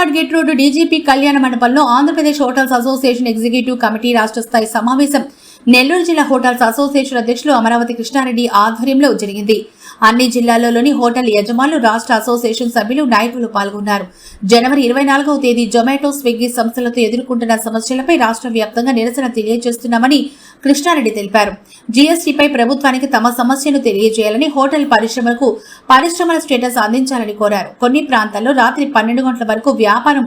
Hyderabad gate road DGP కళ్యాణ మండపంలో Andhra Pradesh hotels association executive committee రాష్ట్ర స్థాయి సమావేశం నెల్లూరు జిల్లా హోటల్స్ అసోసియేషన్ అధ్యక్షులు అమరావతి కృష్ణారెడ్డి ఆధ్వర్యంలో జరిగింది. అన్ని జిల్లాలలోని హోటల్ యజమానులు రాష్ట్ర అసోసియేషన్ సభ్యులు నాయకులు పాల్గొన్నారు. జనవరి ఇరవై నాలుగవ తేదీ జొమాటో స్విగ్గీ సంస్థలతో ఎదుర్కొంటున్న సమస్యలపై రాష్ట్ర వ్యాప్తంగా నిరసన తెలియజేస్తున్నామని కృష్ణారెడ్డి తెలిపారు. జీఎస్టీపై ప్రభుత్వానికి తమ సమస్యను తెలియజేయాలని హోటల్ పరిశ్రమలకు పరిశ్రమల స్టేటస్ అందించాలని కోరారు. కొన్ని ప్రాంతాల్లో రాత్రి పన్నెండు గంటల వరకు వ్యాపారం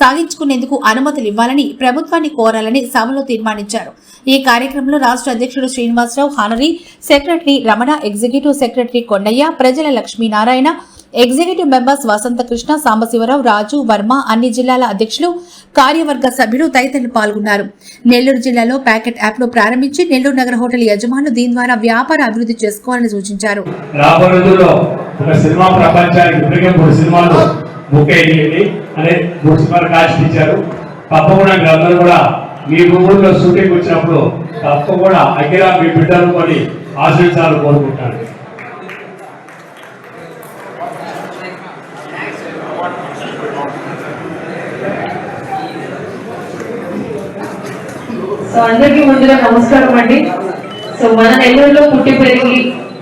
సాగించుకునేందుకు అనుమతులు ఇవ్వాలని ప్రభుత్వాన్ని కోరాలని సభలో తీర్మానించారు. ఈ కార్యక్రమంలో రాష్ట్ర అధ్యక్షుడు Srinivasa Rao honorary secretary Ramana executive secretary Kondaiah ప్రజల లక్ష్మీనారాయణ ఎగ్జిక్యూటివ్ మెంబర్స్ వసంత కృష్ణ సాంబశివరావు రాజు వర్మ అన్ని జిల్లాల అధ్యక్షులు కార్యవర్గ సభ్యులు తదితరులు పాల్గొన్నారు. నెల్లూరు జిల్లాలో ప్యాకెట్ యాప్ను ప్రారంభించి నెల్లూరు నగర హోటల్ యజమానులు దీని ద్వారా వ్యాపార అభివృద్ధి చేసుకోవాలని సూచించారు. సినిమా ప్రపంచానికి సినిమాలు బుక్ అయ్యింది అనే మూడు కాస్ట్ ఇచ్చారు. తప్పకుండా మీరందరూ కూడా మీ ఊళ్ళో షూటింగ్ వచ్చినప్పుడు తప్పకుండా అఖిల మీ బిడ్డలు కొని ఆశ్రయించాలని కోరుకుంటాను సో అందరికీ ముందుగా నమస్కారం అండి. సో మన నెల్లూరులో పుట్టి పెరిగి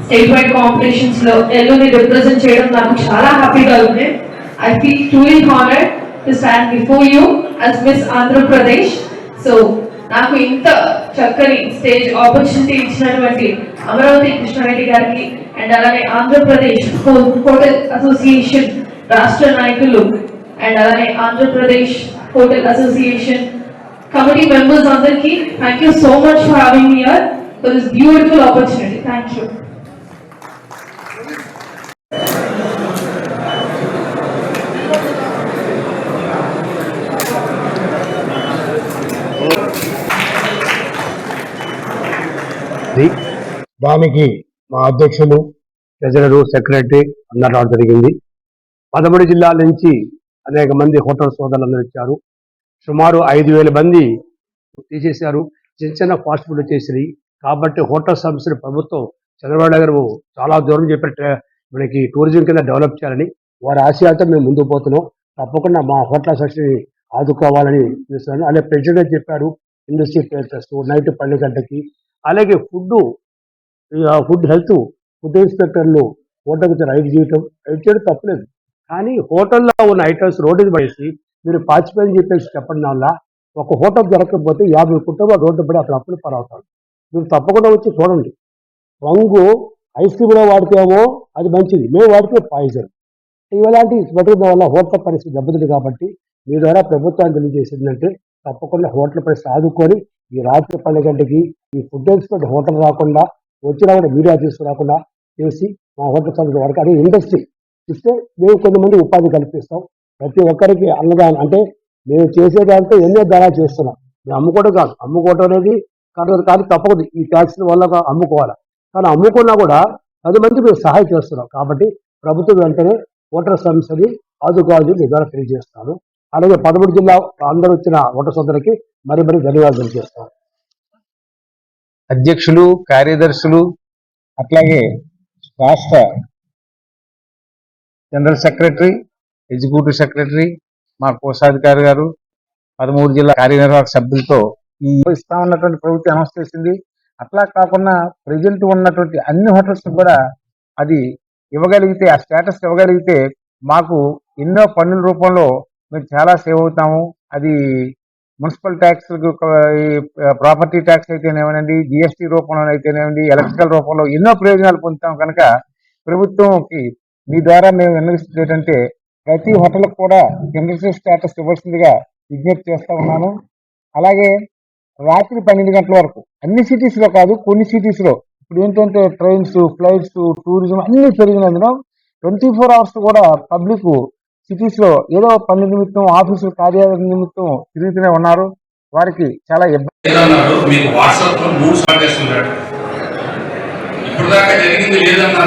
స్టేట్ వైడ్ కాంపిటీషన్స్లో నెల్లూరుని రిప్రజెంట్ చేయడం నాకు చాలా హ్యాపీగా ఉంది. I feel truly honored to stand before you as Miss Andhra Pradesh. So, నాకు ఇంత చక్కని స్టేజ్ ఆపర్చునిటీ ఇచ్చినటువంటి అమరావతి కృష్ణారెడ్డి గారికి అండ్ అలానే ఆంధ్రప్రదేశ్ హోటల్ అసోసియేషన్ రాష్ట్ర నాయకులు అండ్ అలానే Andhra Pradesh hotel association committee members అందరికి thank you so much for having me for this beautiful opportunity thank you you. దానికి మా అధ్యక్షులు ట్రెజరరు సెక్రటరీ అందరూ రావడం జరిగింది. పదమూడు జిల్లాల నుంచి అనేక మంది హోటల్ సోదరులందరూ వచ్చారు. సుమారు ఐదు వేల మంది తీసేశారు. చిన్న చిన్న ఫాస్ట్ ఫుడ్ వచ్చేసి కాబట్టి హోటల్ సంస్థలు ప్రభుత్వం చంద్రబాబు గారు చాలా దూరం చెప్పి మనకి టూరిజం కింద డెవలప్ చేయాలని వారి ఆశయాలతో మేము ముందుకు పోతున్నాం. తప్పకుండా మా హోటల్ అసోసియేషన్ ఆదుకోవాలని చూస్తున్నాను. అలాగే ప్రెసిడెంట్ చెప్పారు ఇండస్ట్రీ ప్లేసెస్ నైట్ పన్నెండు గంటకి అలాగే ఫుడ్ ఫుడ్ హెల్త్ ఫుడ్ ఇన్స్పెక్టర్లు హోటల్కి రైడ్ చేయటం రైడ్ చేయడం తప్పలేదు. కానీ హోటల్లో ఉన్న ఐటమ్స్ రోడ్డు పడేసి మీరు పాచిపోయిన చెప్పేసి చెప్పడం వల్ల ఒక హోటల్ దొరకకపోతే యాభై కుటుంబాలు రోడ్డు పడి అక్కడ అప్పులు పరవుతాడు మీరు తప్పకుండా వచ్చి చూడండి. రంగు ఐస్ క్రీమ్లో వాడితేమో అది మంచిది. మేము వాడితే పాయిజన్. ఇలాంటి బతుకుల వల్ల హోటల్ పరిస్థితి దెబ్బతింది కాబట్టి మీ ద్వారా ప్రభుత్వాన్ని తెలియజేసిందంటే తప్పకుండా హోటల్ పరిస్థితి ఆదుకొని ఈ రాత్రి పన్నెండు గంటకి ఈ ఫుడ్ ఇన్స్పెక్టర్ హోటల్ రాకుండా వచ్చినా కూడా మీడియా తీసుకురాకుండా చేసి మా హోటల్ సంస్థ వరకు అదే ఇండస్ట్రీ ఇస్తే మేము కొంతమంది ఉపాధి కల్పిస్తాం. ప్రతి ఒక్కరికి అన్నదానం అంటే మేము చేసేదాంతో ఎన్నో దానా చేస్తున్నాం. మేము అమ్ముకోవడం కాదు. అమ్ముకోవడం అనేది కాదు కానీ తప్పదు. ఈ ట్యాక్స్ వల్ల అమ్ముకోవాలి. కానీ అమ్ముకున్నా కూడా పది మంది మేము సహాయం చేస్తున్నాం. కాబట్టి ప్రభుత్వం వెంటనే ఓటర్ సమస్యని ఆదుకోవాలని మీ ద్వారా తెలియజేస్తాను. అలాగే పదమూడు జిల్లా అందరూ వచ్చిన ఓటర్ సోదరులకి మరి మరి ధన్యవాదాలు చేస్తాను అధ్యక్షులు కార్యదర్శులు అట్లాగే రాష్ట్ర జనరల్ సెక్రటరీ ఎగ్జిక్యూటివ్ సెక్రటరీ మా కోశాధికారి గారు పదమూడు జిల్లా కార్యనిర్వాహక సభ్యులతో ఈ ఇస్తా ఉన్నటువంటి ప్రభుత్వం అనౌన్స్ చేసింది. అట్లా కాకుండా ప్రజెంట్ ఉన్నటువంటి అన్ని హోటల్స్ కూడా అది ఇవ్వగలిగితే ఆ స్టేటస్ ఇవ్వగలిగితే మాకు ఎన్నో పన్నుల రూపంలో మేము చాలా సేవ్ అవుతాము. అది మున్సిపల్ ట్యాక్స్ ప్రాపర్టీ ట్యాక్స్ అయితేనేమనండి జిఎస్టీ రూపంలో అయితేనేమండి ఎలక్ట్రికల్ రూపంలో ఎన్నో ప్రయోజనాలు పొందుతాం కనుక ప్రభుత్వంకి మీ ద్వారా మేము విన్నవిస్తుంది ఏంటంటే ప్రతి హోటల్కి కూడా జనరల్ స్టేటస్ ఇవ్వాల్సిందిగా విజ్ఞప్తి చేస్తూ ఉన్నాను. అలాగే రాత్రి పన్నెండు గంటల వరకు అన్ని సిటీస్లో కాదు కొన్ని సిటీస్లో ఇప్పుడు ఏంటంటే ట్రైన్స్ ఫ్లైట్స్ టూరిజం అన్నీ పెరిగినందున ట్వంటీ ఫోర్ అవర్స్ కూడా పబ్లిక్ సిటీస్లో ఏదో పని నిమిత్తం ఆఫీసు కార్యాలయం నిమిత్తం తిరుగుతూనే ఉన్నారు. వారికి చాలా ఇబ్బంది. ఇప్పుడు దాకా జరిగింది లేదన్నారు